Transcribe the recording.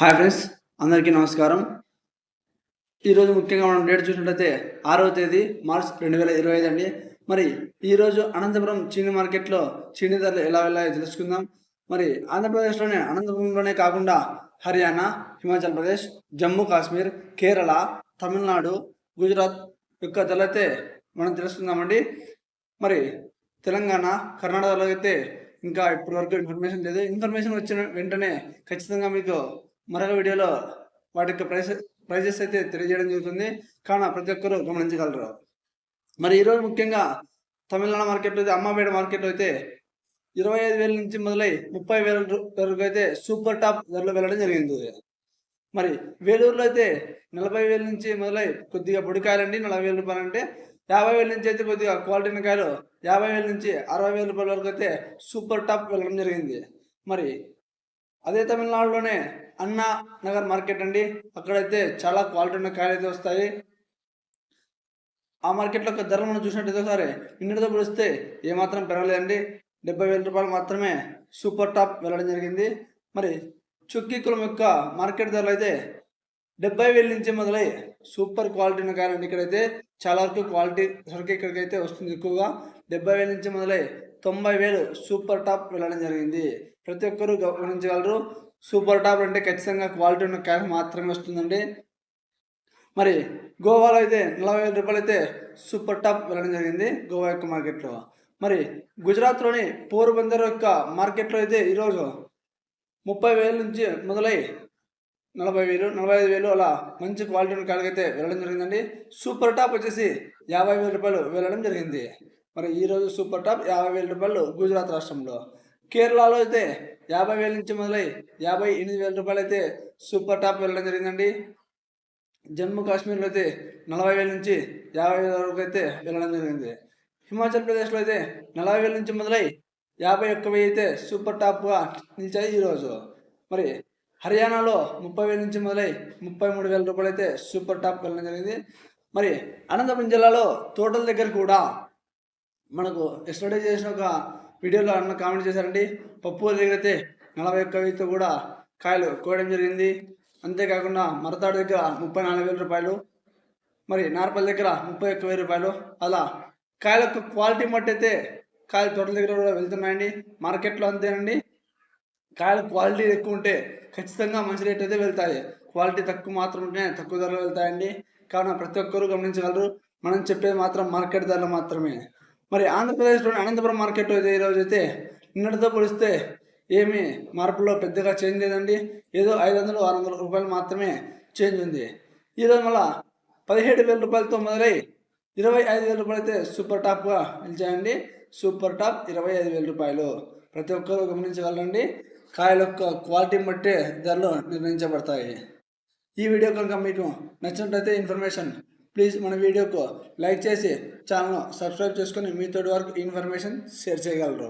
Hi friends అందరికీ నమస్కారం. ఈరోజు ముఖ్యంగా మనం డేట్ చూసినట్లయితే ఆరవ తేదీ మార్చ్ రెండు వేల ఇరవై ఐదు అండి. మరి ఈరోజు అనంతపురం చీని మార్కెట్లో చీని ధరలు ఎలా వెళ్ళాయో తెలుసుకుందాం. మరి ఆంధ్రప్రదేశ్లోనే అనంతపురంలోనే కాకుండా హర్యానా హిమాచల్ ప్రదేశ్ జమ్మూ కాశ్మీర్ కేరళ తమిళనాడు గుజరాత్ యొక్క ధరలు అయితే మనం తెలుసుకుందామండి. మరి తెలంగాణ కర్ణాటకలో అయితే ఇంకా ఇప్పటివరకు ఇన్ఫర్మేషన్ లేదు. ఇన్ఫర్మేషన్ వచ్చిన వెంటనే ఖచ్చితంగా మీకు మరొక వీడియోలో వాటి యొక్క ప్రైస్ ప్రైజెస్ అయితే తెలియజేయడం జరుగుతుంది. కావున ప్రతి ఒక్కరూ గమనించగలరు. మరి ఈరోజు ముఖ్యంగా తమిళనాడు మార్కెట్లో అయితే అమ్మాపేట మార్కెట్లో అయితే ఇరవై ఐదు వేల నుంచి మొదలై ముప్పై వేల వరకు అయితే సూపర్ టాప్ ధరలో వెళ్ళడం జరిగింది. మరి వేలూరులో అయితే నలభై వేల నుంచి మొదలై కొద్దిగా పొడికాయలండి నలభై వేల రూపాయలు అంటే యాభై వేల నుంచి అయితే కొద్దిగా క్వాలిటీ కాయలు యాభై వేల నుంచి అరవై వేల రూపాయల వరకు అయితే సూపర్ టాప్ వెళ్ళడం జరిగింది. మరి అదే తమిళనాడులోనే అన్నా నగర్ మార్కెట్ అండి. అక్కడైతే చాలా క్వాలిటీ ఉన్న కాయలు అయితే వస్తాయి. ఆ మార్కెట్లో ఒక ధర మనం చూసినట్టయితే ఒకసారి నిన్నటితో పోలిస్తే ఏమాత్రం పెరగలేదండి. డెబ్బై వేల రూపాయలు మాత్రమే సూపర్ టాప్ వెళ్ళడం జరిగింది. మరి చుక్కీ కులం యొక్క మార్కెట్ ధరలు అయితే డెబ్బై వేల నుంచి మొదలై సూపర్ క్వాలిటీ ఉన్న కాయలు ఇక్కడైతే. చాలా వరకు క్వాలిటీ సరికి ఇక్కడికైతే వస్తుంది ఎక్కువగా. డెబ్బై వేల నుంచి మొదలై తొంభై వేలు సూపర్ టాప్ వెళ్ళడం జరిగింది. ప్రతి ఒక్కరూ గమనించగలరు. సూపర్ టాప్ అంటే ఖచ్చితంగా క్వాలిటీ ఉన్న కాయ మాత్రమే వస్తుందండి. మరి గోవాలో అయితే నలభై వేల రూపాయలు అయితే సూపర్ టాప్ వెళ్ళడం జరిగింది. గోవా యొక్క మార్కెట్లో మరి గుజరాత్లోని పోర్బందర్ యొక్క మార్కెట్లో అయితే ఈరోజు ముప్పై వేల నుంచి మొదలై నలభై వేలు నలభై ఐదు వేలు అలా మంచి క్వాలిటీ ఉన్న కాళ్ళకైతే వెళ్ళడం జరిగిందండి. సూపర్ టాప్ వచ్చేసి యాభై వేల రూపాయలు వెళ్ళడం జరిగింది. మరి ఈరోజు సూపర్ టాప్ యాభై వేల రూపాయలు గుజరాత్ రాష్ట్రంలో. కేరళలో అయితే యాభై వేల నుంచి మొదలై యాభై ఎనిమిది వేల రూపాయలు అయితే సూపర్ టాప్ వెళ్ళడం జరిగిందండి. జమ్మూ కాశ్మీర్లో అయితే నలభై వేల నుంచి యాభై వేల వరకు అయితే వెళ్ళడం జరిగింది. హిమాచల్ ప్రదేశ్లో అయితే నలభై వేల నుంచి మొదలై యాభై ఒక్క వెయ్యి అయితే సూపర్ టాప్గా నిలిచాయి ఈరోజు. మరి హర్యానాలో ముప్పై వేల నుంచి మొదలై ముప్పై మూడు వేల రూపాయలు అయితే సూపర్ టాప్ వెళ్ళడం జరిగింది. మరి అనంతపురం జిల్లాలో తోటల దగ్గర కూడా మనకు ఎస్టర్డే చేసిన ఒక వీడియోలో అన్న కామెంట్ చేశారండి. పప్పు దగ్గర అయితే నలభై ఒక్క వెయ్యితో కూడా కాయలు కోయడం జరిగింది. అంతేకాకుండా మరతాడు దగ్గర ముప్పై నాలుగు వేల రూపాయలు మరి నార్పల్ దగ్గర ముప్పై ఒక్క వెయ్యి రూపాయలు అలా కాయల యొక్క క్వాలిటీ మట్టి అయితే కాయలు తోటల దగ్గర కూడా వెళ్తున్నాయండి. మార్కెట్లో అంతేనండి. కాయల క్వాలిటీ ఎక్కువ ఉంటే ఖచ్చితంగా మంచి రేట్ అయితే వెళ్తాయి. క్వాలిటీ తక్కువ మాత్రం ఉంటే తక్కువ ధరలో వెళ్తాయండి. కావున ప్రతి ఒక్కరూ గమనించగలరు. మనం చెప్పేది మాత్రం మార్కెట్ ధరలు మాత్రమే. మరి ఆంధ్రప్రదేశ్లోని అనంతపురం మార్కెట్లో అయితే ఈరోజు అయితే నిన్నటితో పోలిస్తే ఏమీ మార్పులో పెద్దగా చేంజ్ లేదండి. ఏదో ఐదు వందలు ఆరు వందల రూపాయలు మాత్రమే చేంజ్ ఉంది. ఈరోజు మళ్ళా పదిహేడు వేల రూపాయలతో మొదలై ఇరవై ఐదు వేల రూపాయలు అయితే సూపర్ టాప్గా నిలిచాయండి. సూపర్ టాప్ ఇరవై ఐదు వేల రూపాయలు. ప్రతి ఒక్కరూ గమనించగలండి కాయల యొక్క క్వాలిటీ బట్టే ధరలు నిర్ణయించబడతాయి. ఈ వీడియో కనుక మీకు నచ్చినట్లయితే ఇన్ఫర్మేషన్ ప్లీజ్ మన వీడియోకు లైక్ చేసి ఛానల్ సబ్స్క్రైబ్ చేసుకొని మీతోటి వరకు ఇన్ఫర్మేషన్ షేర్ చేయగలరు.